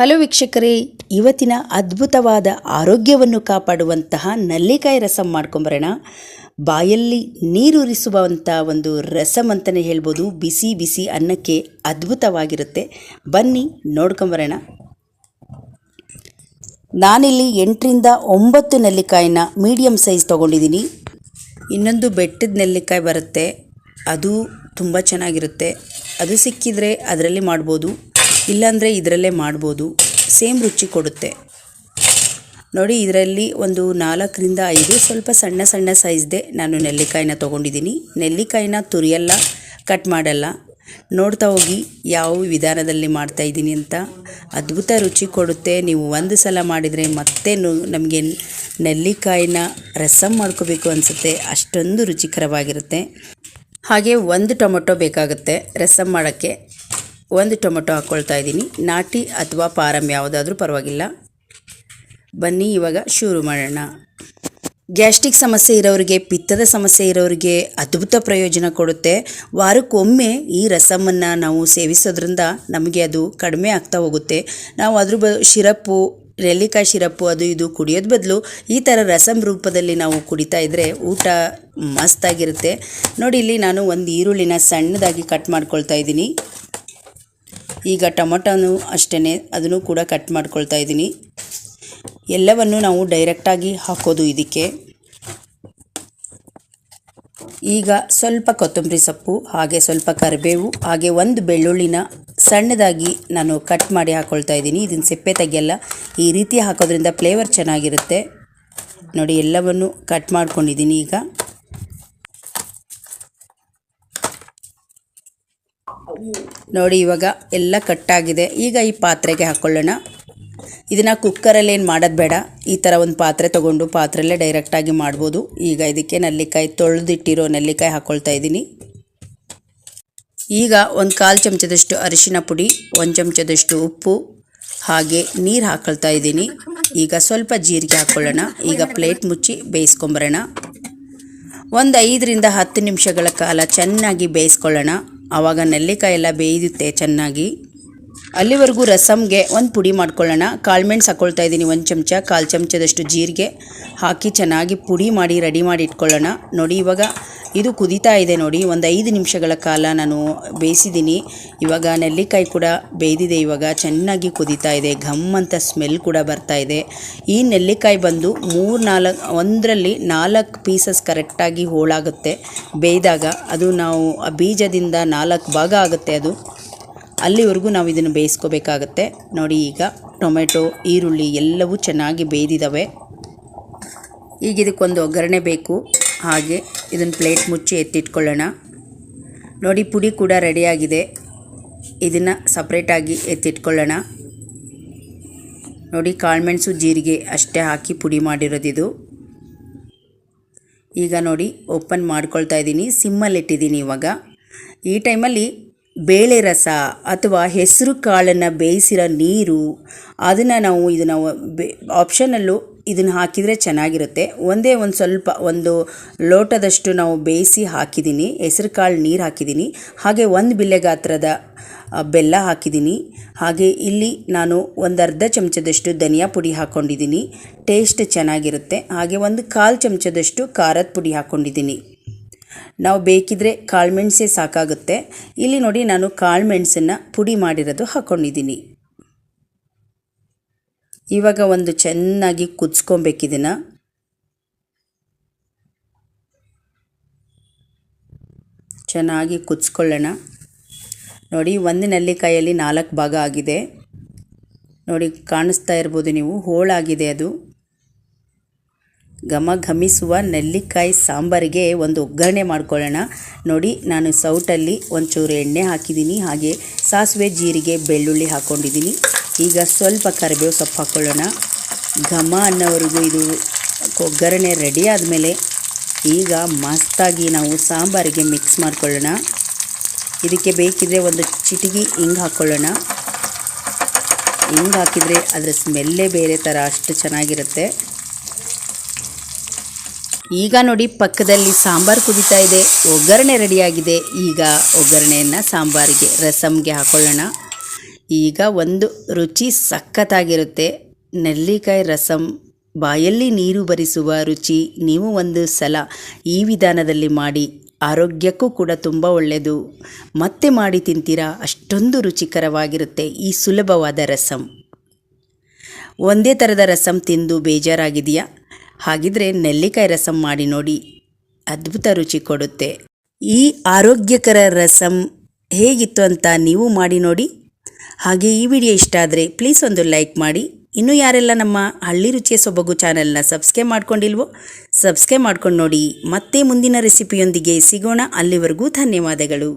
Hello ವೀಕ್ಷಕರೇ, ಇವತ್ತಿನ ಅದ್ಭುತವಾದ ಆರೋಗ್ಯವನ್ನು ಕಾಪಾಡುವಂತಹ ನಲ್ಲಿಕಾಯಿ ರಸಂ ಮಾಡ್ಕೊಂಬರೋಣ. ಬಾಯಲ್ಲಿ ನೀರುರಿಸುವಂಥ ಒಂದು ರಸಂ ಅಂತಲೇ ಹೇಳ್ಬೋದು. ಬಿಸಿ ಬಿಸಿ ಅನ್ನಕ್ಕೆ ಅದ್ಭುತವಾಗಿರುತ್ತೆ. ಬನ್ನಿ ನೋಡ್ಕೊಂಬರೋಣ. ನಾನಿಲ್ಲಿ ಎಂಟರಿಂದ ಒಂಬತ್ತು ನೆಲ್ಲಿಕಾಯಿನ ಮೀಡಿಯಮ್ ಸೈಜ್ ತೊಗೊಂಡಿದ್ದೀನಿ. ಇನ್ನೊಂದು ಬೆಟ್ಟದ ನೆಲ್ಲಿಕಾಯಿ ಬರುತ್ತೆ. ಅದು ತುಂಬ ಚೆನ್ನಾಗಿರುತ್ತೆ. ಅದು ಸಿಕ್ಕಿದರೆ ಅದರಲ್ಲಿ ಮಾಡ್ಬೋದು. ಇಲ್ಲಾಂದರೆ ಇದರಲ್ಲೇ ಮಾಡ್ಬೋದು. ಸೇಮ್ ರುಚಿ ಕೊಡುತ್ತೆ. ನೋಡಿ, ಇದರಲ್ಲಿ ಒಂದು ನಾಲ್ಕರಿಂದ ಐದು ಸ್ವಲ್ಪ ಸಣ್ಣ ಸಣ್ಣ ಸೈಜ್ದೆ ನಾನು ನೆಲ್ಲಿಕಾಯಿನ ತೊಗೊಂಡಿದ್ದೀನಿ. ನೆಲ್ಲಿಕಾಯಿನ ತುರಿಯಲ್ಲ ಕಟ್ ಮಾಡಲ್ಲ. ನೋಡ್ತಾ ಹೋಗಿ ಯಾವ ವಿಧಾನದಲ್ಲಿ ಮಾಡ್ತಾ ಇದ್ದೀನಿ ಅಂತ. ಅದ್ಭುತ ರುಚಿ ಕೊಡುತ್ತೆ. ನೀವು ಒಂದು ಸಲ ಮಾಡಿದರೆ ಮತ್ತೆ ನಮಗೆ ನೆಲ್ಲಿಕಾಯಿನ ರಸಂ ಮಾಡ್ಕೋಬೇಕು ಅನಿಸುತ್ತೆ. ಅಷ್ಟೊಂದು ರುಚಿಕರವಾಗಿರುತ್ತೆ. ಹಾಗೆ ಒಂದು ಟೊಮೊಟೊ ಬೇಕಾಗುತ್ತೆ ರಸಂ ಮಾಡೋಕ್ಕೆ. ಒಂದು ಟೊಮೊಟೊ ಹಾಕ್ಕೊಳ್ತಾ ಇದ್ದೀನಿ. ನಾಟಿ ಅಥವಾ ಪಾರಮ್ ಯಾವುದಾದ್ರೂ ಪರವಾಗಿಲ್ಲ. ಬನ್ನಿ, ಇವಾಗ ಶುರು ಮಾಡೋಣ. ಗ್ಯಾಸ್ಟ್ರಿಕ್ ಸಮಸ್ಯೆ ಇರೋರಿಗೆ, ಪಿತ್ತದ ಸಮಸ್ಯೆ ಇರೋರಿಗೆ ಅದ್ಭುತ ಪ್ರಯೋಜನ ಕೊಡುತ್ತೆ. ವಾರಕ್ಕೊಮ್ಮೆ ಈ ರಸಮನ್ನು ನಾವು ಸೇವಿಸೋದ್ರಿಂದ ನಮಗೆ ಅದು ಕಡಿಮೆ ಆಗ್ತಾ ಹೋಗುತ್ತೆ. ನಾವು ಅದ್ರ ಬ, ಶಿರಪ್ಪು, ನೆಲ್ಲಿಕಾಯಿ ಶಿರಪ್ಪು, ಅದು ಇದು ಕುಡಿಯೋದು ಬದಲು ಈ ಥರ ರಸಮ್ ರೂಪದಲ್ಲಿ ನಾವು ಕುಡಿತಾ ಇದ್ದರೆ ಊಟ ಮಸ್ತಾಗಿರುತ್ತೆ. ನೋಡಿ, ಇಲ್ಲಿ ನಾನು ಒಂದು ಈರುಳ್ಳಿನ ಸಣ್ಣದಾಗಿ ಕಟ್ ಮಾಡ್ಕೊಳ್ತಾ ಇದ್ದೀನಿ. ಈಗ ಟೊಮೊಟೊನು ಅಷ್ಟೇ ಅದನ್ನು ಕೂಡ ಕಟ್ ಮಾಡ್ಕೊಳ್ತಾ ಇದ್ದೀನಿ. ಎಲ್ಲವನ್ನು ನಾವು ಡೈರೆಕ್ಟಾಗಿ ಹಾಕೋದು ಇದಕ್ಕೆ. ಈಗ ಸ್ವಲ್ಪ ಕೊತ್ತಂಬರಿ ಸೊಪ್ಪು, ಹಾಗೆ ಸ್ವಲ್ಪ ಕರಿಬೇವು, ಹಾಗೆ ಒಂದು ಬೆಳ್ಳುಳ್ಳಿನ ಸಣ್ಣದಾಗಿ ನಾನು ಕಟ್ ಮಾಡಿ ಹಾಕ್ಕೊಳ್ತಾ ಇದ್ದೀನಿ. ಇದನ್ನು ಸಿಪ್ಪೆ ತೆಗೆಯಲ್ಲ, ಈ ರೀತಿ ಹಾಕೋದ್ರಿಂದ ಫ್ಲೇವರ್ ಚೆನ್ನಾಗಿರುತ್ತೆ. ನೋಡಿ, ಎಲ್ಲವನ್ನು ಕಟ್ ಮಾಡ್ಕೊಂಡಿದ್ದೀನಿ ಈಗ. ನೋಡಿ, ಇವಾಗ ಎಲ್ಲ ಕಟ್ಟಾಗಿದೆ. ಈಗ ಈ ಪಾತ್ರೆಗೆ ಹಾಕ್ಕೊಳ್ಳೋಣ ಇದನ್ನು ಕುಕ್ಕರಲ್ಲಿ ಏನು ಮಾಡೋದು ಬೇಡ. ಈ ಥರ ಒಂದು ಪಾತ್ರೆ ತೊಗೊಂಡು ಪಾತ್ರೆಯಲ್ಲೇ ಡೈರೆಕ್ಟಾಗಿ ಮಾಡ್ಬೋದು. ಈಗ ಇದಕ್ಕೆ ನೆಲ್ಲಿಕಾಯಿ, ತೊಳೆದಿಟ್ಟಿರೋ ನೆಲ್ಲಿಕಾಯಿ ಹಾಕ್ಕೊಳ್ತಾ ಇದ್ದೀನಿ. ಈಗ ಒಂದು ಕಾಲು ಚಮಚದಷ್ಟು ಅರಿಶಿನ ಪುಡಿ, ಒಂದು ಚಮಚದಷ್ಟು ಉಪ್ಪು, ಹಾಗೆ ನೀರು ಹಾಕೊಳ್ತಾ ಇದ್ದೀನಿ. ಈಗ ಸ್ವಲ್ಪ ಜೀರಿಗೆ ಹಾಕ್ಕೊಳ್ಳೋಣ ಈಗ ಪ್ಲೇಟ್ ಮುಚ್ಚಿ ಬೇಯಿಸ್ಕೊಂಬರೋಣ. ಒಂದು ಐದರಿಂದ ಹತ್ತು ನಿಮಿಷಗಳ ಕಾಲ ಚೆನ್ನಾಗಿ ಬೇಯಿಸ್ಕೊಳ್ಳೋಣ. ಆವಾಗ ನೆಲ್ಲಿಕಾಯಿ ಎಲ್ಲ ಬೇಯುತ್ತೆ ಚೆನ್ನಾಗಿ. ಅಲ್ಲಿವರೆಗೂ ರಸಮ್ಗೆ ಒಂದು ಪುಡಿ ಮಾಡ್ಕೊಳ್ಳೋಣ. ಕಾಳುಮೆಣ್ಸು ಹಾಕ್ಕೊಳ್ತಾ ಇದ್ದೀನಿ ಒಂದು ಚಮಚ. ಕಾಲು ಚಮಚದಷ್ಟು ಜೀರಿಗೆ ಹಾಕಿ ಚೆನ್ನಾಗಿ ಪುಡಿ ಮಾಡಿ, ರೆಡಿ ಮಾಡಿ ಇಟ್ಕೊಳ್ಳೋಣ. ನೋಡಿ ಇವಾಗ ಇದು ಕುದೀತಾ ಇದೆ ನೋಡಿ, ಒಂದು ಐದು ನಿಮಿಷಗಳ ಕಾಲ ನಾನು ಬೇಯಿಸಿದ್ದೀನಿ. ಇವಾಗ ನೆಲ್ಲಿಕಾಯಿ ಕೂಡ ಬೇಯ್ದಿದೆ, ಇವಾಗ ಚೆನ್ನಾಗಿ ಕುದೀತಾ ಇದೆ, ಘಮ್ ಅಂತ ಸ್ಮೆಲ್ ಕೂಡ ಬರ್ತಾ ಇದೆ. ಈ ನೆಲ್ಲಿಕಾಯಿ ಬಂದು ಮೂರು ನಾಲ್ಕು, ಒಂದರಲ್ಲಿ ನಾಲ್ಕು ಪೀಸಸ್ ಕರೆಕ್ಟಾಗಿ ಹೋಳಾಗುತ್ತೆ ಬೇಯ್ದಾಗ ಅದು ನಾವು ಆ ಬೀಜದಿಂದ ನಾಲ್ಕು ಭಾಗ ಆಗುತ್ತೆ ಅದು. ಅಲ್ಲಿವರೆಗೂ ನಾವು ಇದನ್ನು ಬೇಯಿಸ್ಕೋಬೇಕಾಗತ್ತೆ. ನೋಡಿ ಈಗ ಟೊಮೆಟೊ, ಈರುಳ್ಳಿ ಎಲ್ಲವೂ ಚೆನ್ನಾಗಿ ಬೇಯ್ದಿದ್ದಾವೆ. ಈಗ ಇದಕ್ಕೊಂದು ಒಗ್ಗರಣೆ ಬೇಕು. ಹಾಗೆ ಇದನ್ನು ಪ್ಲೇಟ್ ಮುಚ್ಚಿ ಎತ್ತಿಟ್ಕೊಳ್ಳೋಣ. ನೋಡಿ ಪುಡಿ ಕೂಡ ರೆಡಿಯಾಗಿದೆ ಇದನ್ನು ಸಪ್ರೇಟಾಗಿ ಎತ್ತಿಟ್ಕೊಳ್ಳೋಣ. ನೋಡಿ ಕಾಳುಮೆಣಸು ಜೀರಿಗೆ ಅಷ್ಟೇ ಹಾಕಿ ಪುಡಿ ಮಾಡಿರೋದಿದು ಈಗ ನೋಡಿ ಓಪನ್ ಮಾಡ್ಕೊಳ್ತಾ ಇದ್ದೀನಿ. ಸಿಮ್ಮಲ್ಲಿಟ್ಟಿದ್ದೀನಿ ಇವಾಗ. ಈ ಟೈಮಲ್ಲಿ ಬೇಳೆ ರಸ ಅಥವಾ ಹೆಸರು ಕಾಳನ್ನು ಬೇಯಿಸಿರೋ ನೀರು ಅದನ್ನು ನಾವು ಇದನ್ನು ಬೆ ಆಪ್ಷನಲ್ಲು ಇದನ್ನು ಹಾಕಿದರೆ ಚೆನ್ನಾಗಿರುತ್ತೆ. ಒಂದೇ ಒಂದು ಸ್ವಲ್ಪ ಒಂದು ಲೋಟದಷ್ಟು ನಾವು ಬೇಯಿಸಿ ಹಾಕಿದ್ದೀನಿ ಹೆಸರು ಕಾಳು ನೀರು ಹಾಕಿದ್ದೀನಿ ಹಾಗೆ ಒಂದು ಬಿಲ್ಲೆ ಗಾತ್ರದ ಬೆಲ್ಲ ಹಾಕಿದ್ದೀನಿ ಹಾಗೆ ಇಲ್ಲಿ ನಾನು ಒಂದು ಅರ್ಧ ಚಮಚದಷ್ಟು ಧನಿಯಾ ಪುಡಿ ಹಾಕ್ಕೊಂಡಿದ್ದೀನಿ ಟೇಸ್ಟ್ ಚೆನ್ನಾಗಿರುತ್ತೆ. ಹಾಗೆ ಒಂದು ಕಾಲು ಚಮಚದಷ್ಟು ಖಾರದ ಪುಡಿ ಹಾಕ್ಕೊಂಡಿದ್ದೀನಿ ನಾವು ಬೇಕಿದ್ರೆ ಕಾಳುಮೆಣಸೇ ಸಾಕಾಗುತ್ತೆ. ಇಲ್ಲಿ ನೋಡಿ ನಾನು ಕಾಳುಮೆಣಸನ್ನು ಪುಡಿ ಮಾಡಿರೋದು ಹಾಕ್ಕೊಂಡಿದ್ದೀನಿ ಇವಾಗ ಒಂದು ಚೆನ್ನಾಗಿ ಕುದಿಸ್ಕೊಬೇಕಿದನ್ನು ಚೆನ್ನಾಗಿ ಕುದಿಸ್ಕೊಳ್ಳೋಣ. ನೋಡಿ, ಒಂದು ನೆಲ್ಲಿಕಾಯಲ್ಲಿ ನಾಲ್ಕು ಭಾಗ ಆಗಿದೆ. ನೋಡಿ, ಕಾಣಿಸ್ತಾ ಇರ್ಬೋದು ನೀವು, ಹೋಳಾಗಿದೆ ಅದು. ಘಮ ಘಮಿಸುವ ನೆಲ್ಲಿಕಾಯಿ ಸಾಂಬಾರಿಗೆ ಒಂದು ಒಗ್ಗರಣೆ ಮಾಡ್ಕೊಳ್ಳೋಣ. ನೋಡಿ, ನಾನು ಸೌಟಲ್ಲಿ ಒಂಚೂರು ಎಣ್ಣೆ ಹಾಕಿದ್ದೀನಿ, ಹಾಗೆ ಸಾಸಿವೆ, ಜೀರಿಗೆ, ಬೆಳ್ಳುಳ್ಳಿ ಹಾಕ್ಕೊಂಡಿದ್ದೀನಿ ಈಗ ಸ್ವಲ್ಪ ಕರಿಬೇವು ಸೊಪ್ಪು ಹಾಕ್ಕೊಳ್ಳೋಣ ಘಮ ಅನ್ನೋವರೆಗೂ ಇದು ಒಗ್ಗರಣೆ ರೆಡಿ ಆದಮೇಲೆ ಈಗ ಮಸ್ತಾಗಿ ನಾವು ಸಾಂಬಾರಿಗೆ ಮಿಕ್ಸ್ ಮಾಡ್ಕೊಳ್ಳೋಣ. ಇದಕ್ಕೆ ಬೇಕಿದ್ರೆ ಒಂದು ಚಿಟಿಗಿ ಹಿಂಗೆ ಹಾಕ್ಕೊಳ್ಳೋಣ ಹಿಂಗೆ ಹಾಕಿದರೆ ಅದರ ಸ್ಮೆಲ್ಲೇ ಬೇರೆ ಥರ ಅಷ್ಟು ಚೆನ್ನಾಗಿರುತ್ತೆ. ಈಗ ನೋಡಿ ಪಕ್ಕದಲ್ಲಿ ಸಾಂಬಾರು ಕುದಿತಾ ಇದೆ. ಒಗ್ಗರಣೆ ರೆಡಿಯಾಗಿದೆ ಈಗ ಒಗ್ಗರಣೆಯನ್ನು ಸಾಂಬಾರಿಗೆ ರಸಮ್ಗೆ ಹಾಕೊಳ್ಳೋಣ. ಈಗ ಒಂದು ರುಚಿ ಸಖತ್ತಾಗಿರುತ್ತೆ. ನೆಲ್ಲಿಕಾಯಿ ರಸಂ, ಬಾಯಲ್ಲಿ ನೀರು ಬರಿಸುವ ರುಚಿ ನೀವು ಒಂದು ಸಲ ಈ ವಿಧಾನದಲ್ಲಿ ಮಾಡಿ, ಆರೋಗ್ಯಕ್ಕೂ ಕೂಡ ತುಂಬ ಒಳ್ಳೆಯದು. ಮತ್ತೆ ಮಾಡಿ ತಿಂತೀರಾ? ಅಷ್ಟೊಂದು ರುಚಿಕರವಾಗಿರುತ್ತೆ ಈ ಸುಲಭವಾದ ರಸಂ. ಒಂದೇ ಥರದ ರಸಂ ತಿಂದು ಬೇಜಾರಾಗಿದೆಯಾ ಹಾಗಿದ್ರೆ ನೆಲ್ಲಿಕಾಯಿ ರಸಂ ಮಾಡಿ ನೋಡಿ, ಅದ್ಭುತ ರುಚಿ ಕೊಡುತ್ತೆ. ಈ ಆರೋಗ್ಯಕರ ರಸಂ ಹೇಗಿತ್ತು ಅಂತ ನೀವು ಮಾಡಿ ನೋಡಿ. ಹಾಗೆ ಈ ವಿಡಿಯೋ ಇಷ್ಟ ಆದರೆ ಪ್ಲೀಸ್ ಒಂದು ಲೈಕ್ ಮಾಡಿ. ಇನ್ನೂ ಯಾರೆಲ್ಲ ನಮ್ಮ ಹಳ್ಳಿ ರುಚಿಯ ಸೊಬಗು ಚಾನೆಲ್ನ ಸಬ್ಸ್ಕ್ರೈಬ್ ಮಾಡ್ಕೊಂಡಿಲ್ವೋ ಸಬ್ಸ್ಕ್ರೈಬ್ ಮಾಡ್ಕೊಂಡು ನೋಡಿ. ಮತ್ತೆ ಮುಂದಿನ ರೆಸಿಪಿಯೊಂದಿಗೆ ಸಿಗೋಣ. ಅಲ್ಲಿವರೆಗೂ ಧನ್ಯವಾದಗಳು.